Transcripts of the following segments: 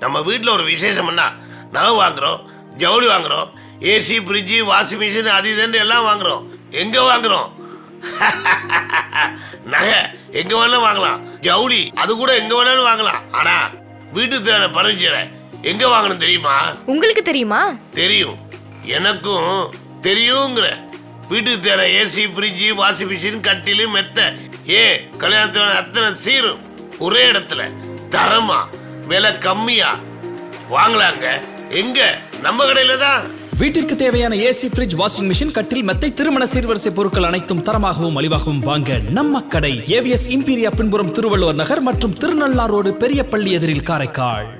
நம்ம வீட்டில் ஒரு விசேஷம்னா நகை வாங்குறோம் ஜவுளி வாங்குறோம் ஏசி ஃப்ரிட்ஜு வாஷிங் மிஷின் அது இதுன்னு எல்லாம் வாங்குறோம். எங்கே வாங்குறோம்? நகை எங்கே வேணாலும் வாங்கலாம். ஜவுளி அது கூட எங்கே வேணாலும் வாங்கலாம். ஆனால் வீட்டுக்கு தேவையான பர்னிச்சரை எங்கே வாங்கணும் தெரியுமா? உங்களுக்கு தெரியுமா? தெரியும். எனக்கும் தெரியுங்கிற. வீட்டுக்கு தேவை ஏசி ஃப்ரிட்ஜு வாஷிங் மிஷின் கட்டிலு மெத்த. ஏ கல்யாணத்தோட அத்தனை சீரும் ஒரே இடத்துல. தரமா. விலை கம்மியா? வாங்கலாங்க. எங்க? நம்ம கடையில தான். வீட்டிற்கு தேவையான ஏசி ஃப்ரிட்ஜ் வாஷிங் மிஷின் கட்டில் மெத்தை திருமண சீர்வரிசை பொருட்கள் அனைத்தும் தரமாகவும் மலிவாகவும் வாங்க நம்ம கடை. ஏவிஎஸ் இம்பீரியா பின்புறம் திருவள்ளுவர் நகர் மற்றும் திருநள்ளார் ரோடு பெரிய பள்ளி எதிரில் காரைக்கால்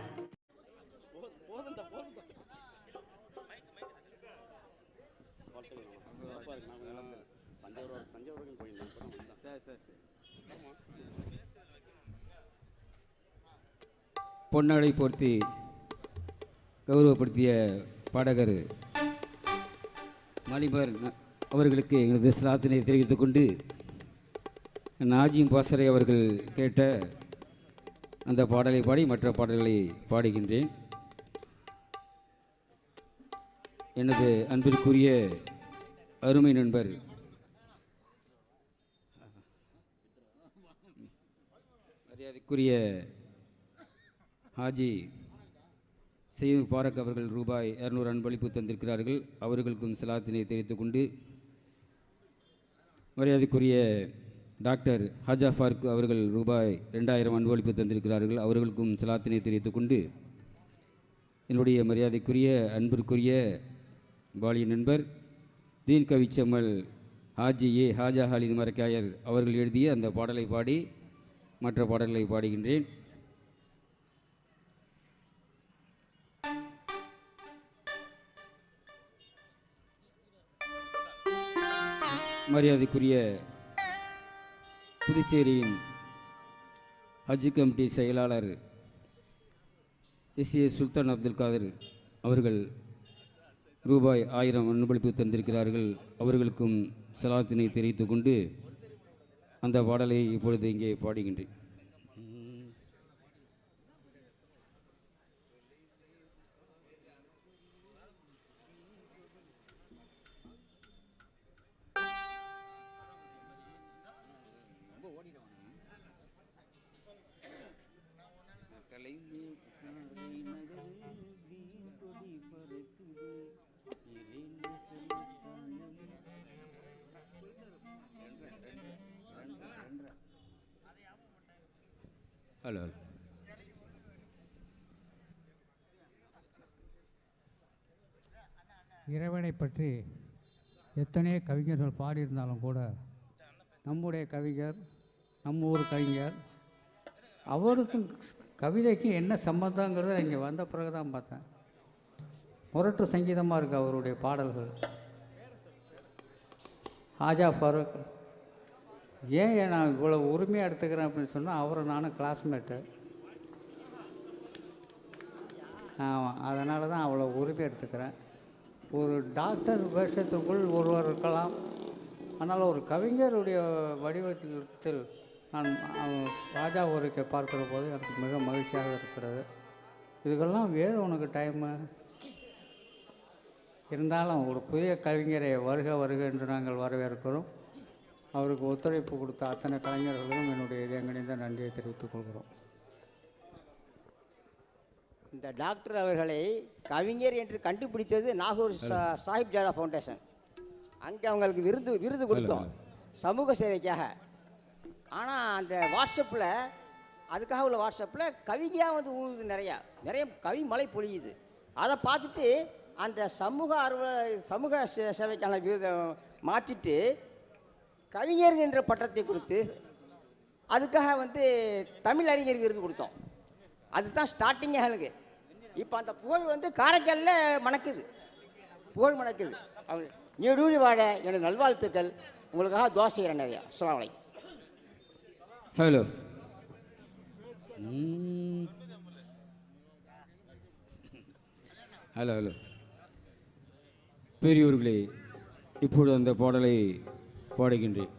பொன்னாடை போர்த்தி கௌரவப்படுத்திய பாடகர் மலிபர் அவர்களுக்கு எங்களது சிராத்தினை தெரிவித்துக் கொண்டு நாஜிம் பாசரை அவர்கள் கேட்ட அந்த பாடலை பாடி மற்ற பாடல்களை பாடுகின்றேன். எனது அன்பிற்குரிய அருமை நண்பர் மரியாதைக்குரிய ஹாஜி செய்து பாரக் அவர்கள் ரூபாய் இரநூறு அன்பளிப்பு தந்திருக்கிறார்கள். அவர்களுக்கும் சலாத்தினை தெரிவித்துக் கொண்டு மரியாதைக்குரிய டாக்டர் ஹாஜா ஃபாரூக் அவர்கள் ரூபாய் ரெண்டாயிரம் அன்பளிப்பு தந்திருக்கிறார்கள். அவர்களுக்கும் சலாத்தினை தெரிவித்துக் கொண்டு என்னுடைய மரியாதைக்குரிய அன்பிற்குரிய பாலிய நண்பர் தீன் கவிச்சம்மல் ஹாஜி ஏ ஹாஜா ஹாலித் மரக்காயர் அவர்கள் எழுதிய அந்த பாடலை பாடி மற்ற பாடல்களை பாடுகின்றேன். மரியாதைக்குரிய புதுச்சேரியின் ஹஜ் கமிட்டி செயலாளர் எஸ் ஏ சுல்தான் அப்துல் காதர் அவர்கள் ரூபாய் ஆயிரம் அன்பளிப்பு தந்திருக்கிறார்கள். அவர்களுக்கும் சலாத்தினை தெரிவித்து கொண்டு அந்த பாடலை இப்பொழுது இங்கே பாடுகின்றேன். ஹலோ ஹலோ இறைவனை பற்றி எத்தனையோ கவிஞர்கள் பாடியிருந்தாலும் கூட நம்முடைய கவிஞர் நம்ம ஊர் கவிஞர் அவருக்கும் கவிதைக்கும் என்ன சம்மந்தங்கிறத இங்கே வந்த பிறகு தான் பார்த்தேன். முரட்டு சங்கீதமாக இருக்குது அவருடைய பாடல்கள். ஆஜா ஃபாரூக் ஏன் நான் இவ்வளோ உரிமையாக எடுத்துக்கிறேன் அப்படின்னு சொன்னால் அவரை நானும் கிளாஸ்மேட்டு ஆமாம் அதனால தான் அவ்வளோ உரிமை எடுத்துக்கிறேன். ஒரு டாக்டர் வேஷத்துக்குள் ஒருவர் இருக்கலாம். ஆனால் ஒரு கவிஞருடைய வடிவத்தில் நான் ராஜா ஊருக்கு பார்க்கிற போது எனக்கு மிக மகிழ்ச்சியாக இருக்கிறது. இதுக்கெல்லாம் வேறு உனக்கு டைமு இருந்தாலும் ஒரு புதிய கவிஞரை வருக வருக என்று நாங்கள் வரவேற்கிறோம். அவருக்கு ஒத்துழைப்பு கொடுத்த அத்தனை கலைஞர்களுக்கும் என்னுடைய இதயங்கணிந்த நன்றியை தெரிவித்துக் கொள்கிறோம். இந்த டாக்டர் அவர்களை கவிஞர் என்று கண்டுபிடித்தது நாகூர் சா- சாஹிப் ஜாதா ஃபவுண்டேஷன். அங்கே அவங்களுக்கு விருது விருது கொடுத்தோம். சமூக சேவைக்காக. ஆனால் அந்த வாட்ஸ்அப்பில் அதுக்காக உள்ள வாட்ஸ்அப்பில் கவிதையாக வந்து ஊழுது நிறையா. நிறைய கவி மழை பொழியுது. அதை பார்த்துட்டு அந்த சமூக ஆர்வ சமூக சே- சேவைக்கான விருதை மாற்றிட்டு கவிஞர் என்ற பட்டத்தை கொடுத்து அதுக்காக வந்து தமிழ் அறிஞர் விருது கொடுத்தோம். அதுதான் ஸ்டார்டிங்கே எனக்கு. இப்போ அந்த புகழ் வந்து காரைக்காலில் மணக்குது. புகழ் மணக்குது. அவங்க நீடூழி வாழ எனது நல்வாழ்த்துக்கள். உங்களுக்காக தோசை செய்கிறேன் நிறையா அலைக்கும். ஹலோ ஹலோ ஹலோ பெரியோர்களே இப்பொழுது அந்த பாடலை பாடுகின்றேன்.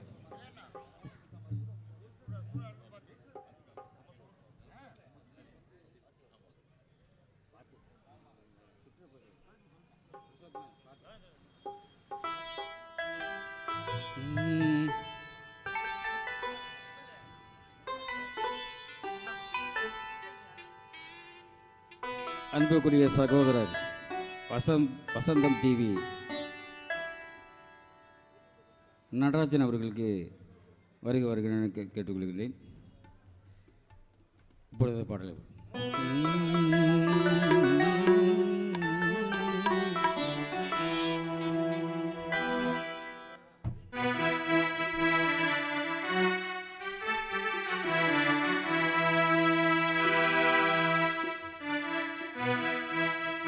அன்புக்குரிய சகோதரர் வசந்த் வசந்தம் டிவி. நடராஜன் அவர்களுக்கு வருக வருகிறேன் கே- கேட்டுக்கொள்கிறேன். இப்பொழுது பாடலை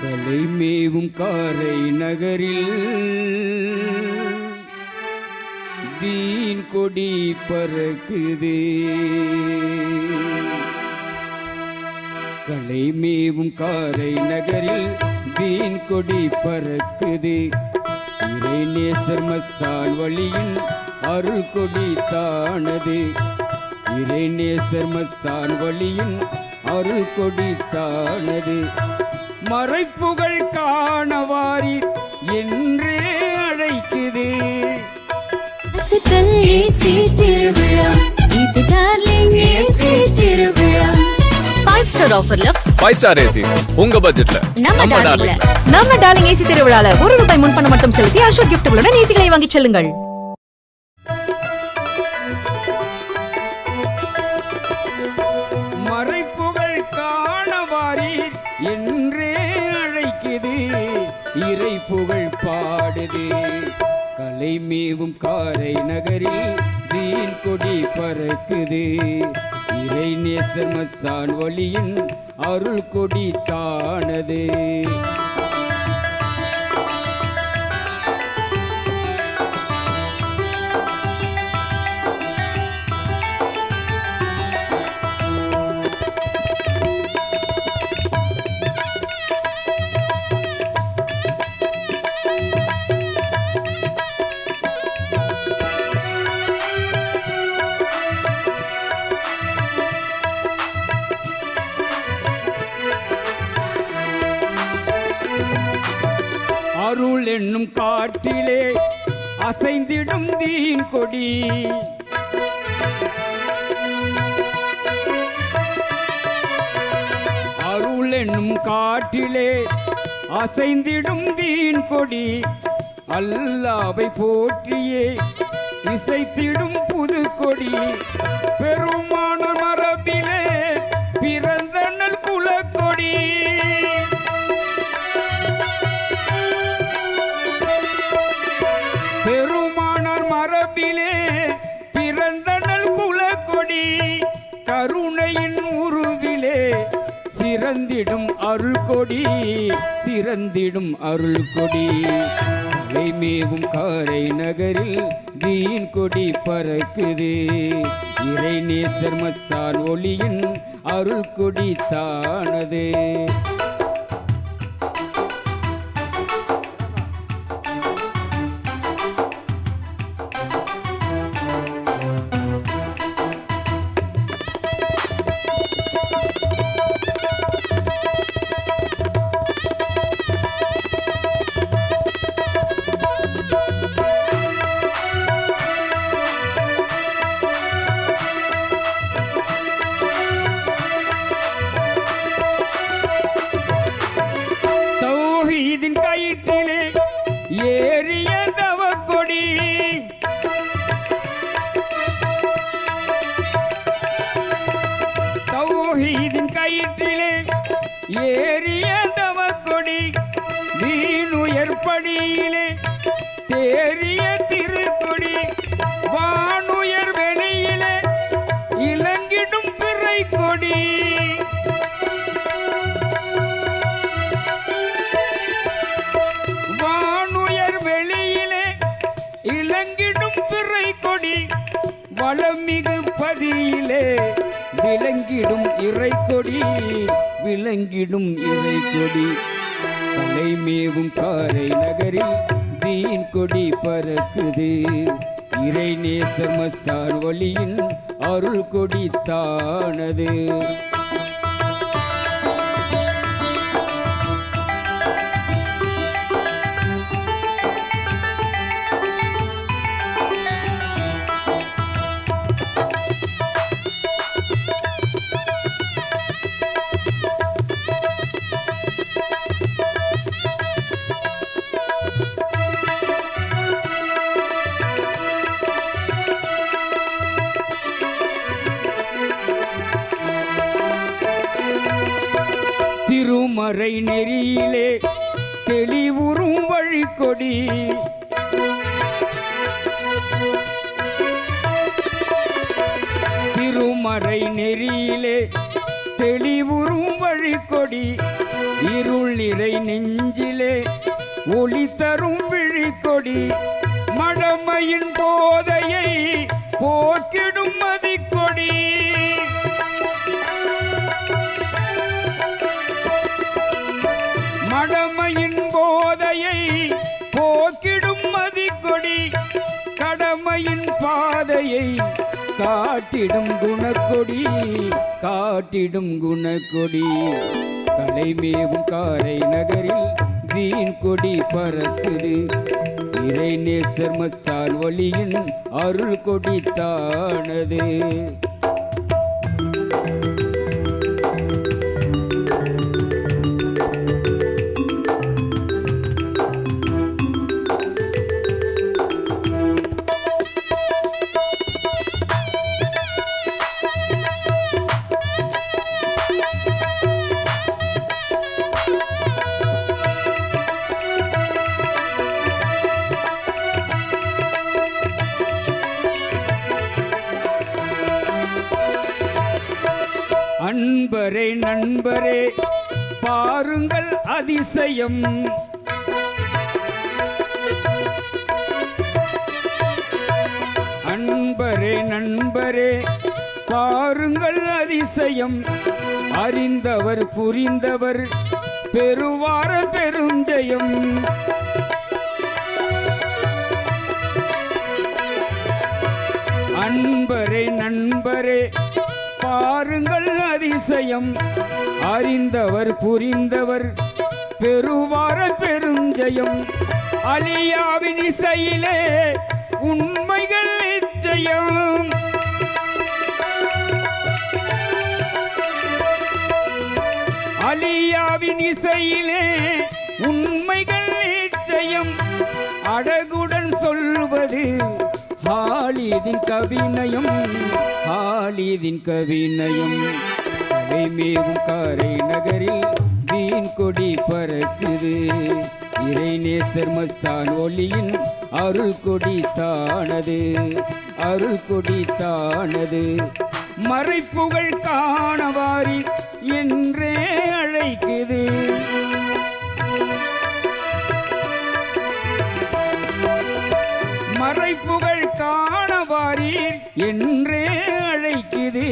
கலை மேவும் காரை நகரில் தீன் கொடி பறக்குது. களை மேவும் காரை நகரில் தீன் கொடி பறக்குது. இறைநேசர் மஸ்தான் வழியின் அருள் கொடி தானது. இறைநேசர் மஸ்தான் வழியின் அருள் கொடி தானது. மறைப்புகள் காணவாரி என்றே அழைக்குதே. சித்தல் ஏசி திருவிழா இது டார்லிங் ஏசி திருவிழா ஃபைவ் ஸ்டார் ஆஃபர்ல ஃபைவ் ஸ்டார் ஏசி உங்க பட்ஜெட்ல நம்ம டார்லிங்ல நம்ம டார்லிங் ஏசி திருவிழால ஒரு ரூபாய் முன்பணம் மட்டும் செலுத்தி அசோக் கிஃப்ட்களுடன் ஏசிகளை வாங்கிச் செல்லுங்கள். கலை மேவும் காரை நகரில் வீண் கொடி பறக்குது. இறை நேசமஸ்தான் வழியின் அருள் கொடி தானது. அருள் என்னும் காற்றிலே அசைந்திடும் தீன் கொடி. அருள் என்னும் காற்றிலே அசைந்திடும் தீன் கொடி. அல்லாவை போற்றியே இசைத்திடும் புது கொடி பெருமான மரபிலே கொடி சிறந்திடும் அருள் கொடி. கலை மேவும் காரை நகரில் தீன் கொடி பறக்குது. இறைநேசர் மஸ்தான் ஒளியின் அருள் கொடி தானது. ஏறிய தவக்கொடி வீணுயர் தேறிய திருக்கொடி வானுயர் வெளியிலே இலங்கிடும் பிறை கொடி வானுயர் வெளியிலே இலங்கிடும் பிறை கொடி வளமிகு பதியிலே விளங்கிடும் இறை கொடி விளங்கிடும் இறை கொடி தலைமேவும் காரை நகரில் தீன் கொடி பறக்குது. இறை நேசமஸ்தான் ஒளியின் அருள் கொடி தானது. மறை நெறியிலே தெளிவுறும் வழிகொடி திருமறை நெறியிலே தெளிவுறும் வழிகொடி இருள் நிறை நெஞ்சிலே ஒளி தரும் விழிக்கொடி மடமையின் போதையை போக்கி காட்டிடும் குணக்கொடி காட்டிடும் குணக்கொடி. கலைமேவும் காரை நகரில் வீண் கொடி பறக்குது. இறை நேசர் மஸ்தான் ஒளியின் அருள் கொடி தானது. நண்பரே பாருங்கள் அதிசயம். அன்பரே நண்பரே பாருங்கள் அதிசயம். அறிந்தவர் புரிந்தவர் பெருவார பெருஞ்சயம். அன்பரே நண்பரே பாருங்கள் அதிசயம். அறிந்தவர் புரிந்தவர் பெருவார பெருஞ்சயம். அலியாவின் இசையிலே உண்மைகள் நிச்சயம். அலியாவின் இசையிலே உண்மைகள் நிச்சயம். அடகுடன் சொல்வது ஹாலிதின் கவினையும் ஹாலிதின் கவினையும் கலைமேவும் காரை நகரில் வீண் கொடி பறக்குது. இறைநேசர் மஸ்தான் ஒளியின் அருள் கொடி தானது. அருள் கொடி தானது. மறைப்புகள் காணவாரி என்றே அழைக்குது. மறைப்புகள் காணவாரீர் என்றே அழைக்குது.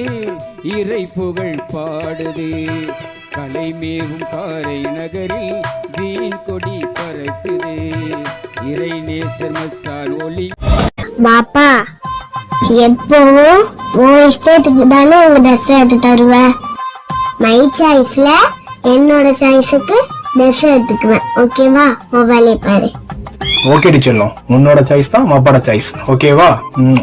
இறை புகழ் பாடுது. கலைமேவும் காரை நகரில் வீண் கொடி பறக்குது. இறை நேசர் மஸ்தான் ஒளி. பாப்பா எப்பவும் உன் இஷ்டத்துக்கு தானே உங்க ட்ரெஸ் எடுத்து தருவேன் மை சாய்ஸ்ல என்னோட சாய்ஸுக்கு ட்ரெஸ் எடுத்துக்குவேன். ஓகேவா உன் வேலையை பாரு. ஓகே செல்லம். உன்னோட சாய்ஸ் தான் அப்பாட சாய்ஸ் ஓகேவா ம்.